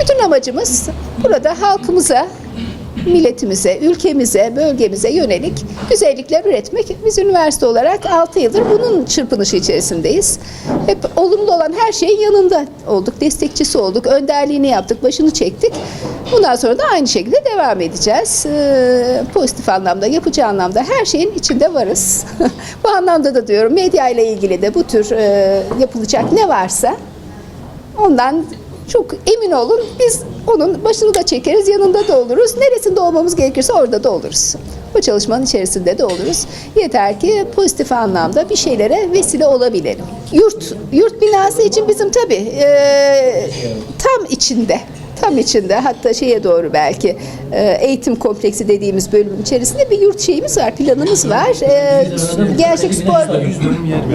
Bütün amacımız burada halkımıza, milletimize, ülkemize, bölgemize yönelik güzellikler üretmek. Biz üniversite olarak 6 yıldır bunun çırpınışı içerisindeyiz. Hep olumlu olan her şeyin yanında olduk, destekçisi olduk, önderliğini yaptık, başını çektik. Bundan sonra da aynı şekilde devam edeceğiz. Ee, pozitif anlamda, yapıcı anlamda her şeyin içinde varız. bu anlamda da diyorum medya ile ilgili de bu tür e, yapılacak ne varsa Ondan çok emin olun biz onun başını da çekeriz, yanında da oluruz. Neresinde olmamız gerekirse orada da oluruz. Bu çalışmanın içerisinde de oluruz. Yeter ki pozitif anlamda bir şeylere vesile olabilelim. Yurt, yurt binası için bizim tabii eee, tam içinde tam içinde hatta şeye doğru belki e, eğitim kompleksi dediğimiz bölümün içerisinde bir yurt şeyimiz var, planımız var. E, Gençlik spor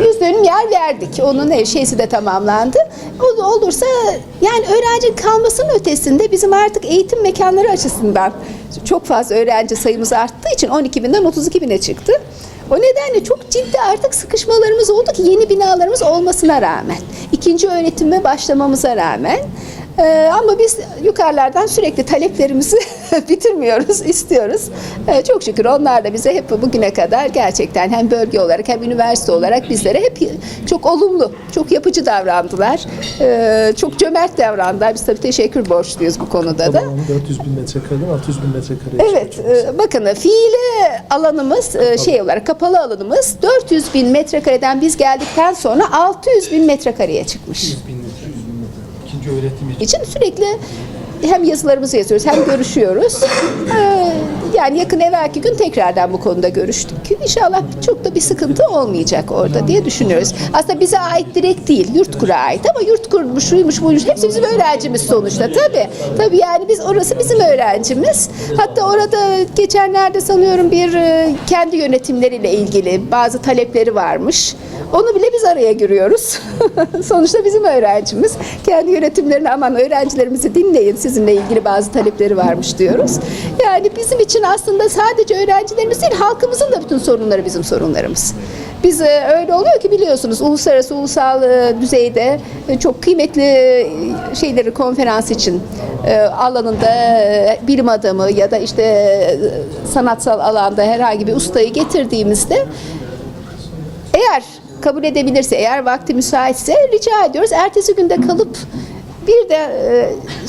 100 dönüm yer verdik. Onun ev şeysi de tamamlandı. O olursa yani öğrenci kalmasının ötesinde bizim artık eğitim mekanları açısından çok fazla öğrenci sayımız arttığı için 12 binden 32 bine çıktı. O nedenle çok ciddi artık sıkışmalarımız oldu ki yeni binalarımız olmasına rağmen, ikinci öğretime başlamamıza rağmen ee, ama biz yukarılardan sürekli taleplerimizi bitirmiyoruz, istiyoruz. Ee, çok şükür onlar da bize hep bugüne kadar gerçekten hem bölge olarak hem üniversite olarak bizlere hep çok olumlu, çok yapıcı davrandılar. Ee, çok cömert davrandılar. Biz tabii teşekkür borçluyuz bu konuda da. Tamamı 400 bin metrekareden 600 bin metrekareye Evet, e, bakın fiili alanımız e, şey olarak kapalı alanımız 400 bin metrekareden biz geldikten sonra 600 bin metrekareye çıkmış. 100 bin metre, 100 bin metre. İkinci öğretim için. için sürekli hem yazılarımızı yazıyoruz hem görüşüyoruz. Ee, yani yakın evvelki gün tekrardan bu konuda görüştük. İnşallah çok da bir sıkıntı olmayacak orada diye düşünüyoruz. Aslında bize ait direkt değil, Yurtkur'a ait ama Yurtkur şuymuş buymuş hepsi bizim öğrencimiz sonuçta. Tabii, tabii yani biz orası bizim öğrencimiz. Hatta orada geçenlerde sanıyorum bir e, kendi yönetimleriyle ilgili bazı talepleri varmış. Onu bile biz araya giriyoruz. Sonuçta bizim öğrencimiz. Kendi yönetimlerini aman öğrencilerimizi dinleyin sizinle ilgili bazı talepleri varmış diyoruz. Yani bizim için aslında sadece öğrencilerimiz değil halkımızın da bütün sorunları bizim sorunlarımız. Biz e, öyle oluyor ki biliyorsunuz uluslararası ulusal e, düzeyde e, çok kıymetli şeyleri konferans için alanında bilim adamı ya da işte sanatsal alanda herhangi bir ustayı getirdiğimizde eğer kabul edebilirse, eğer vakti müsaitse rica ediyoruz. Ertesi günde kalıp bir de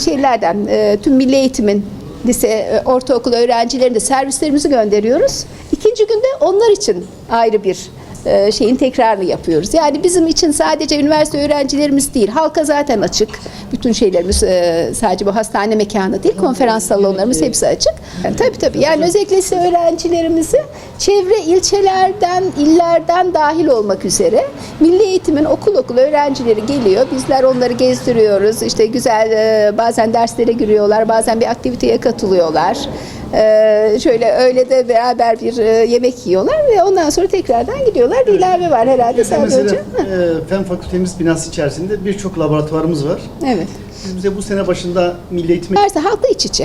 şeylerden, tüm milli eğitimin lise, e, ortaokul öğrencilerine de servislerimizi gönderiyoruz. İkinci günde onlar için ayrı bir e, şeyin tekrarını yapıyoruz. Yani bizim için sadece üniversite öğrencilerimiz değil, halka zaten açık. Bütün şeylerimiz e, sadece bu hastane mekanı değil, konferans salonlarımız hepsi açık. Yani tabii tabii. Yani özellikle lise öğrencilerimizi çevre ilçelerden, illerden dahil olmak üzere milli eğitimin okul okul öğrencileri geliyor. Bizler onları gezdiriyoruz. İşte güzel e, bazen derslere giriyorlar, bazen bir aktiviteye katılıyorlar. Ee, şöyle öyle de beraber bir e, yemek yiyorlar ve ondan sonra tekrardan gidiyorlar. Bir ilave var herhalde Mesela Hoca. e, Fen Fakültemiz binası içerisinde birçok laboratuvarımız var. Evet. Siz bize bu sene başında Milli Eğitim Üniversite halkla iç içe.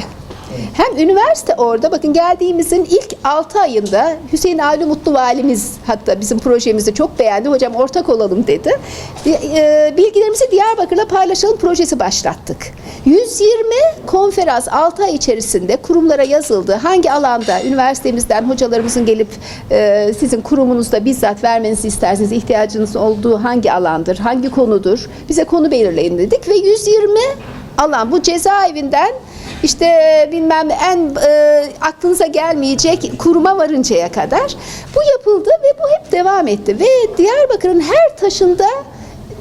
Hem üniversite orada bakın geldiğimizin ilk 6 ayında Hüseyin Avni Mutlu valimiz hatta bizim projemizi çok beğendi. Hocam ortak olalım dedi. E, Bilgilerimizi Diyarbakır'la paylaşalım projesi başlattık. 120 konferans 6 ay içerisinde kurumlara yazıldı. Hangi alanda üniversitemizden hocalarımızın gelip e, sizin kurumunuzda bizzat vermenizi isterseniz ihtiyacınız olduğu hangi alandır, hangi konudur bize konu belirleyin dedik ve 120 alan bu cezaevinden işte bilmem en e, aklınıza gelmeyecek kuruma varıncaya kadar bu yapıldı ve bu hep devam etti ve Diyarbakır'ın her taşında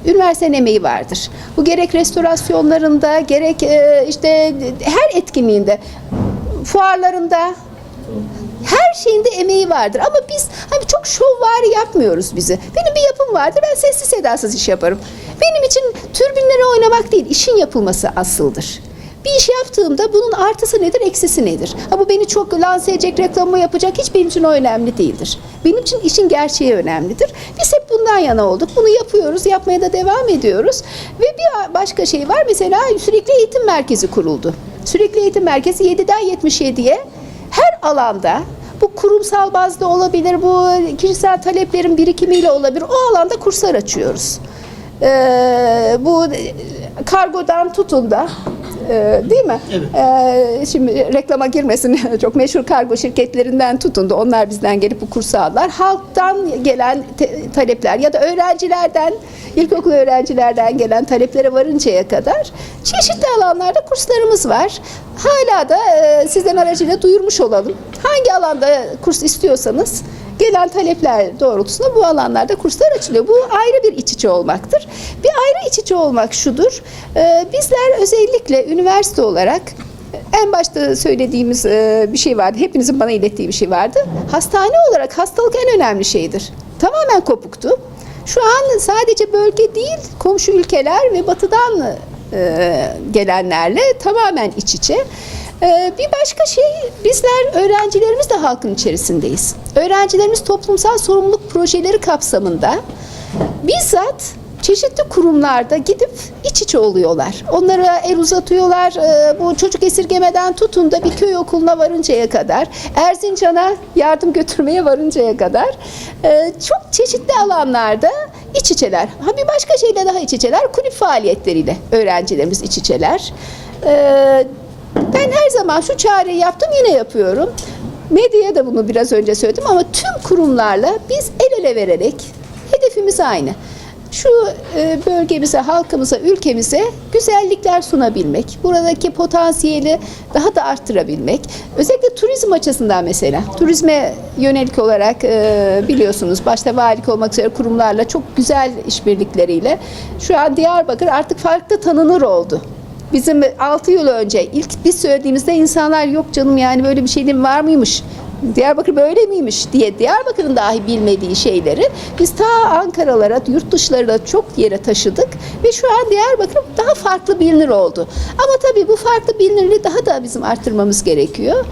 üniversitenin emeği vardır. Bu gerek restorasyonlarında gerek e, işte her etkinliğinde fuarlarında her şeyinde emeği vardır ama biz hani çok şovvari yapmıyoruz bizi. Benim bir yapım vardır ben sessiz sedasız iş yaparım. Benim için türbinlere oynamak değil işin yapılması asıldır. Bir iş yaptığımda bunun artısı nedir, eksisi nedir? Ha bu beni çok lanse edecek, reklamı yapacak hiç benim için o önemli değildir. Benim için işin gerçeği önemlidir. Biz hep bundan yana olduk. Bunu yapıyoruz, yapmaya da devam ediyoruz. Ve bir başka şey var. Mesela sürekli eğitim merkezi kuruldu. Sürekli eğitim merkezi 7'den 77'ye her alanda Bu kurumsal bazda olabilir, bu kişisel taleplerin birikimiyle olabilir. O alanda kurslar açıyoruz. Ee, bu kargodan tutun da e, değil mi? Evet. Ee, şimdi reklama girmesin çok meşhur kargo şirketlerinden tutun da onlar bizden gelip bu kursu aldılar. Halktan gelen talepler ya da öğrencilerden, ilkokul öğrencilerden gelen taleplere varıncaya kadar çeşitli alanlarda kurslarımız var. Hala da e, sizden aracıyla duyurmuş olalım. Hangi alanda kurs istiyorsanız gelen talepler doğrultusunda bu alanlarda kurslar açılıyor. Bu ayrı bir iç içe olmaktır. Bir ayrı iç içe olmak şudur. Ee, bizler özellikle üniversite olarak en başta söylediğimiz e, bir şey vardı. Hepinizin bana ilettiği bir şey vardı. Hastane olarak hastalık en önemli şeydir. Tamamen kopuktu. Şu an sadece bölge değil, komşu ülkeler ve batıdan e, gelenlerle tamamen iç içe. Ee, bir başka şey bizler öğrencilerimiz de halkın içerisindeyiz. Öğrencilerimiz toplumsal sorumluluk projeleri kapsamında bizzat çeşitli kurumlarda gidip iç içe oluyorlar. Onlara el uzatıyorlar. Ee, Bu çocuk esirgemeden tutun da bir köy okuluna varıncaya kadar, Erzincan'a yardım götürmeye varıncaya kadar ee, çok çeşitli alanlarda iç içeler. Ha bir başka şeyle daha iç içeler, kulüp faaliyetleriyle öğrencilerimiz iç içeler. Ben her zaman şu çağrıyı yaptım yine yapıyorum. Medyaya da bunu biraz önce söyledim ama tüm kurumlarla biz el ele vererek hedefimiz aynı. Şu e, bölgemize, halkımıza, ülkemize güzellikler sunabilmek, buradaki potansiyeli daha da arttırabilmek. Özellikle turizm açısından mesela, turizme yönelik olarak e, biliyorsunuz başta valilik olmak üzere kurumlarla çok güzel işbirlikleriyle şu an Diyarbakır artık farklı tanınır oldu. Bizim 6 yıl önce ilk biz söylediğimizde insanlar yok canım yani böyle bir şeyin var mıymış? Diyarbakır böyle miymiş diye Diyarbakır'ın dahi bilmediği şeyleri biz ta Ankara'lara, yurt dışlarına çok yere taşıdık ve şu an Diyarbakır daha farklı bilinir oldu. Ama tabii bu farklı bilinirliği daha da bizim arttırmamız gerekiyor.